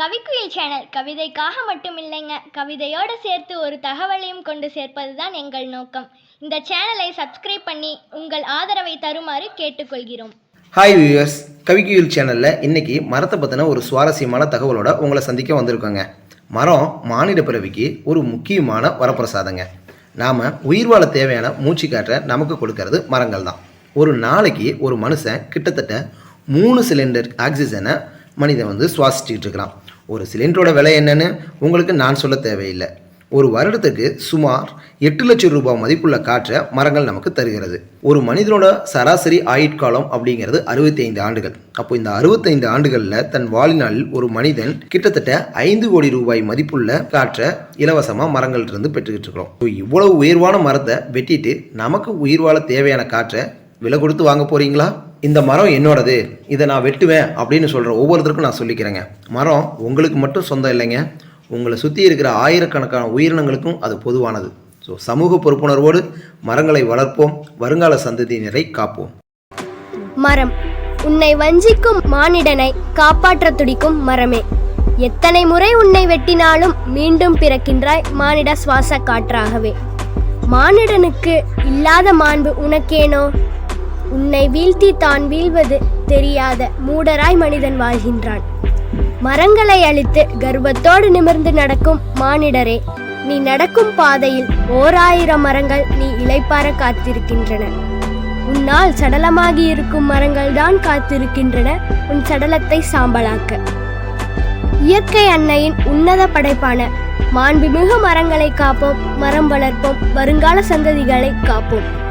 Kavikkuyil channel. கவிதைக்காக மட்டும் இல்லைங்க கவிதையோடு சேர்த்து ஒரு தகவலையும் கொண்டு சேர்ப்பது தான் எங்கள் நோக்கம். இந்த சேனலை சப்ஸ்கிரைப் பண்ணி உங்கள் ஆதரவை தருமாறு கேட்டுக்கொள்கிறோம். ஹாய் வியூவர்ஸ் கவிக்குயில் சேனலில் இன்னைக்கு மரத்தை பற்றின ஒரு சுவாரஸ்யமான தகவலோட உங்களை சந்திக்க வந்திருக்கோங்க. மரம் மானிட பிறவிக்கு ஒரு முக்கியமான வரப்பிரசாதங்க. நாம் உயிர் வாழ தேவையான மூச்சு காற்றை நமக்கு கொடுக்கறது மரங்கள் தான். ஒரு நாளைக்கு ஒரு மனுஷன் கிட்டத்தட்ட மூணு சிலிண்டர் ஆக்சிஜனை மனிதன் வந்து சுவாசிச்சுக்கிட்டு இருக்கிறான் ஒரு சிலிண்டரோட விலை என்னன்னு உங்களுக்கு நான் சொல்ல தேவையில்லை. ஒரு வருடத்துக்கு சுமார் எட்டு லட்சம் ரூபாய் மதிப்புள்ள காற்றை மரங்கள் நமக்கு தருகிறது. ஒரு மனிதனோட சராசரி ஆயுட்காலம் அப்படிங்கிறது அறுபத்தைந்து ஆண்டுகள். அப்போ இந்த அறுபத்தைந்து ஆண்டுகளில் தன் வாழ்நாளில் ஒரு மனிதன் கிட்டத்தட்ட ஐந்து கோடி ரூபாய் மதிப்புள்ள காற்றை இலவசமாக மரங்கள்ட்ட பெற்றுக்கிட்டு இருக்கிறோம். ஸோ இவ்வளவு உயர்வான மரத்தை வெட்டிட்டு நமக்கு உயிர் வாழ தேவையான காற்றை விலை கொடுத்து வாங்க போறீங்களா? இந்த மரம் என்னோடது இதை நான் வெட்டுவேன் அப்படின்னு சொல்கிற ஒவ்வொருத்தருக்கும் நான் சொல்லிக்கிறேங்க. மரம் உங்களுக்கு மட்டும் சொந்தம் இல்லைங்க. உங்களை சுற்றி இருக்கிற ஆயிரக்கணக்கான உயிரினங்களுக்கும் அது பொதுவானது. ஸோ சமூக பொறுப்புணர்வோடு மரங்களை வளர்ப்போம். வருங்கால சந்ததியினரை காப்போம். மரம். உன்னை வஞ்சிக்கும் மானிடனை காப்பாற்ற துடிக்கும் மரமே. எத்தனை முறை உன்னை வெட்டினாலும் மீண்டும் பிறக்கின்றாய் மானிட சுவாச காற்றாகவே. மானிடனுக்கு இல்லாத மாண்பு உனக்கேனோ? உன்னை வீழ்த்தி தான் வீழ்வது தெரியாத மூடராய் மனிதன் வாழ்கின்றான். மரங்களை அழித்து கர்வத்தோடு நிமிர்ந்து நடக்கும் மானிடரே நீ நடக்கும் பாதையில் ஓர் ஆயிரம் மரங்கள் நீ இளைப்பார காத்திருக்கின்றன. உன்னால் சடலமாகி இருக்கும் மரங்கள் தான் காத்திருக்கின்றன உன் சடலத்தை சாம்பலாக்க. இயற்கை அன்னையின் உன்னத படைப்பான மாண்புமிகு மரங்களை காப்போம் மரம் வளர்ப்போம் வருங்கால சந்ததிகளை காப்போம்.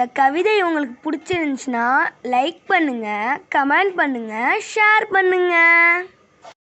இந்த கவிதை உங்களுக்கு பிடிச்சிருந்துச்சுன்னா லைக் பண்ணுங்கள் கமெண்ட் பண்ணுங்கள் ஷேர் பண்ணுங்கள்